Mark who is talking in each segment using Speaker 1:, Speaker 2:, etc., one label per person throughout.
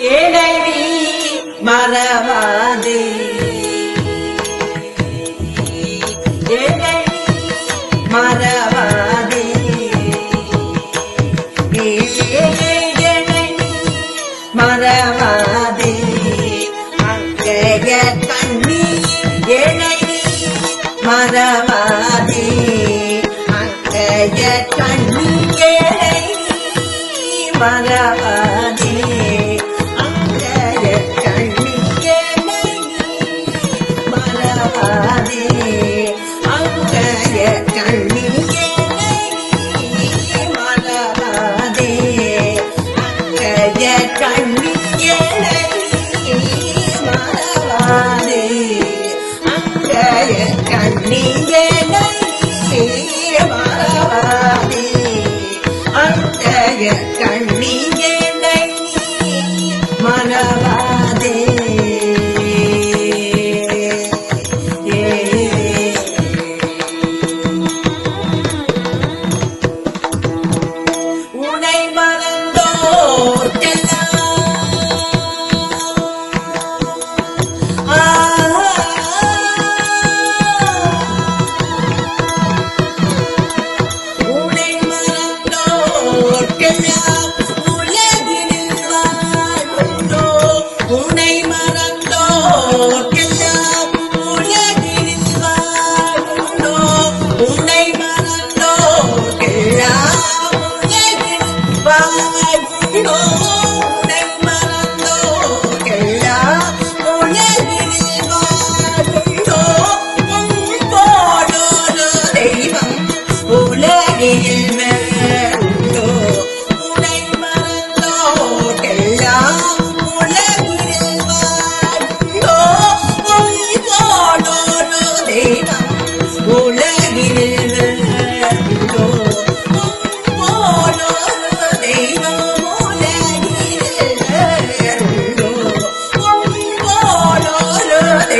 Speaker 1: இடைவி மறவாதே. மறவாதே. மறவாதே. அங்கைய தண்ணி இடைவி மறவாதே. அங்கைய தண்ணி மறவாதே. கண்ணியே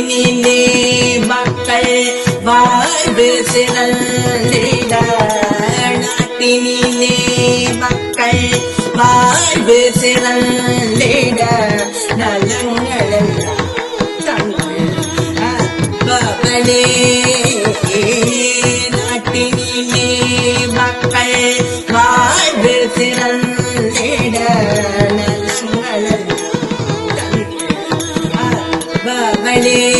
Speaker 1: நிலே மக்கள் வாழ்வு சிறந்திட நாட்டினிலே மக்கள் வாழ்வு சிறந்திட நலங்கள் 呃美丽